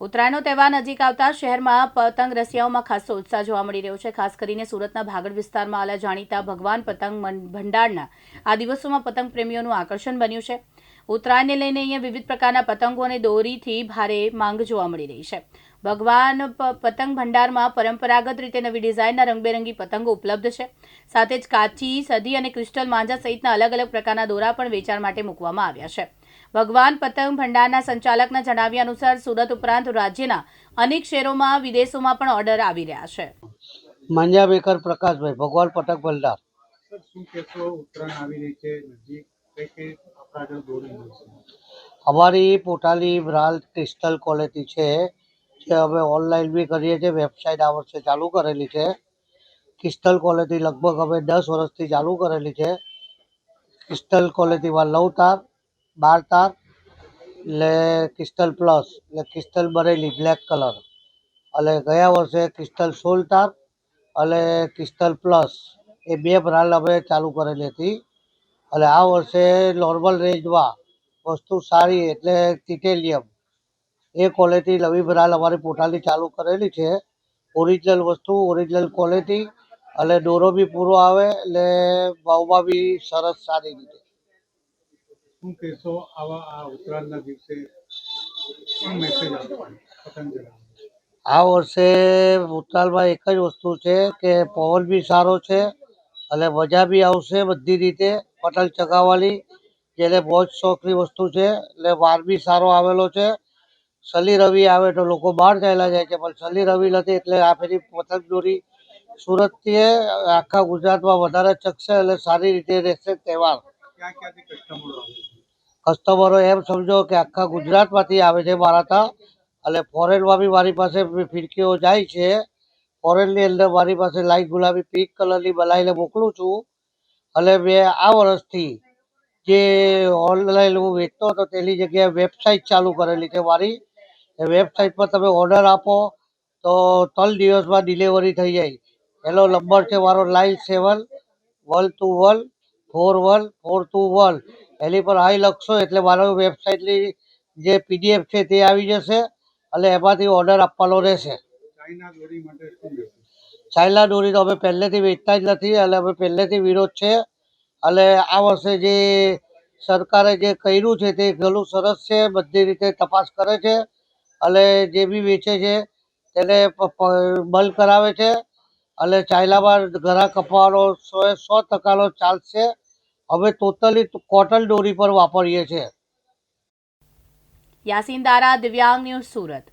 ઉત્તરાયણનો તહેવાર નજીક આવતા શહેરમાં પતંગ રસિયાઓમાં ખાસો ઉત્સાહ જોવા મળી રહ્યો છે. ખાસ કરીને સુરતના ભાગડ વિસ્તારમાં આવેલા જાણીતા ભગવાન પતંગ ભંડારના આ દિવસોમાં પતંગ પ્રેમીઓનું આકર્ષણ બન્યું છે. ઉત્તરાયણને લઈને અહીંયા વિવિધ પ્રકારના પતંગો અને દોરીથી ભારે માંગ જોવા મળી રહી છે. ભગવાન પતંગ ભંડારમાં પરંપરાગત રીતે નવી ડિઝાઇનના રંગબેરંગી પતંગો ઉપલબ્ધ છે. સાથે જ કાચી, સદી અને ક્રિસ્ટલ માંજા સહિતના અલગ અલગ પ્રકારના દોરા પણ વેચાણ માટે મૂકવામાં આવ્યા છે. ભગવાન પતંગ ભંડારના સંચાલકના જણાવ્યા અનુસાર સુરત ઉપરાંત રાજ્યના અનેક શહેરોમાં વિદેશોમાં પણ ઓર્ડર આવી રહ્યા છે. માંજા બેકર પ્રકાશભાઈ ભગવાન પટક ભંડાર. સર શું કહેશો? ઉત્તરાયણ આવી રહી છે નજીક કઈ કઈ આપણા આગળ દોરી છે? અમારી પોતાની બ્રાલ ક્રિસ્ટલ ક્વોલિટી છે જે અમે ઓનલાઈન બી કરીએ છીએ વેબસાઇટ આ વર્ષે ચાલુ કરેલી છે. ક્રિસ્ટલ ક્વોલિટી લગભગ અમે દસ વર્ષથી ચાલુ કરેલી છે. ક્રિસ્ટલ ક્વોલિટીમાં નવ તાર બાર તાર, એટલે ક્રિસ્ટલ પ્લસ એટલે ક્રિસ્ટલ બરેલી બ્લેક કલર અને ગયા વર્ષે ક્રિસ્ટલ સોળ તાર અને ક્રિસ્ટલ પ્લસ એ બે બ્રાન્ડ અમે ચાલુ કરેલી હતી. અને આ વર્ષે નોર્મલ રેન્જમાં વસ્તુ સારી એટલે ટિટેલિયમ એ ક્વોલિટી નવી બ્રાન્ડ અમારી પોતાની ચાલુ કરેલી છે. ઓરિજિનલ વસ્તુ ઓરિજિનલ ક્વોલિટી અને દોરો બી પૂરો આવે, એટલે ભાવમાં બી સરસ સારી રીતે. શું કહેશો આવા આ ઉત્તરાયણના દિવસે? મેસેજ આ વર્ષે ઉત્તરાયણમાં એક જ વસ્તુ છે કે પવન બી સારો છે અને મજા બી આવશે બધી રીતે પતંગ ચગાવવાની જેને બહુ જ શોખની વસ્તુ છે એટલે વાર બી સારો આવેલો છે. શનિ રવિ આવે તો લોકો બહાર જાયેલા જાય છે પણ શનિ રવિ નથી એટલે આ ફેરી પતંગ દોરી સુરતથી આખા ગુજરાતમાં વધારે ચકશે એટલે સારી રીતે રહેશે તહેવાર. ક્યાં ક્યાંથી કસ્ટમર કસ્ટમરો એમ સમજો કે આખા ગુજરાતમાંથી આવે છે મારા ત્યાં. અને ફોરેનમાં બી મારી પાસે ફિરકીઓ જાય છે. ફોરેનની અંદર મારી પાસે લાઈટ ગુલાબી પિંક કલરની બનાવીને મોકલું છું. અને મેં આ વર્ષથી જે ઓનલાઈન હું વેચતો હતો તેની જગ્યાએ વેબસાઇટ ચાલુ કરેલી છે મારી. એ વેબસાઇટ પર તમે ઓર્ડર આપો તો ત્રણ દિવસમાં ડિલિવરી થઈ જાય. એનો નંબર છે મારો nine seven one two one four one four two one એની પર હાઈ લખશો એટલે મારો વેબસાઇટની જે પીડીએફ છે તે આવી જશે અને એમાંથી ઓર્ડર આપવાનો રહેશે. ચાઇના દોરી તો અમે પહેલેથી વેચતા જ નથી અને અમે પહેલેથી વિરોધ છે. અને આ વર્ષે જે સરકારે જે કર્યું છે તે ઘણું સરસ છે બધી રીતે તપાસ કરે છે અને જે બી વેચે છે તેને બંધ કરાવે છે. અને ચાઇનામાં ઘરા કપવાનો સો એ સો ટકાનો ચાન્સ છે. અમે ટોટલી કોટન દોરી પર વાપરીએ છીએ. યાસીન દારા દિવ્યાંગ ન્યૂઝ સુરત.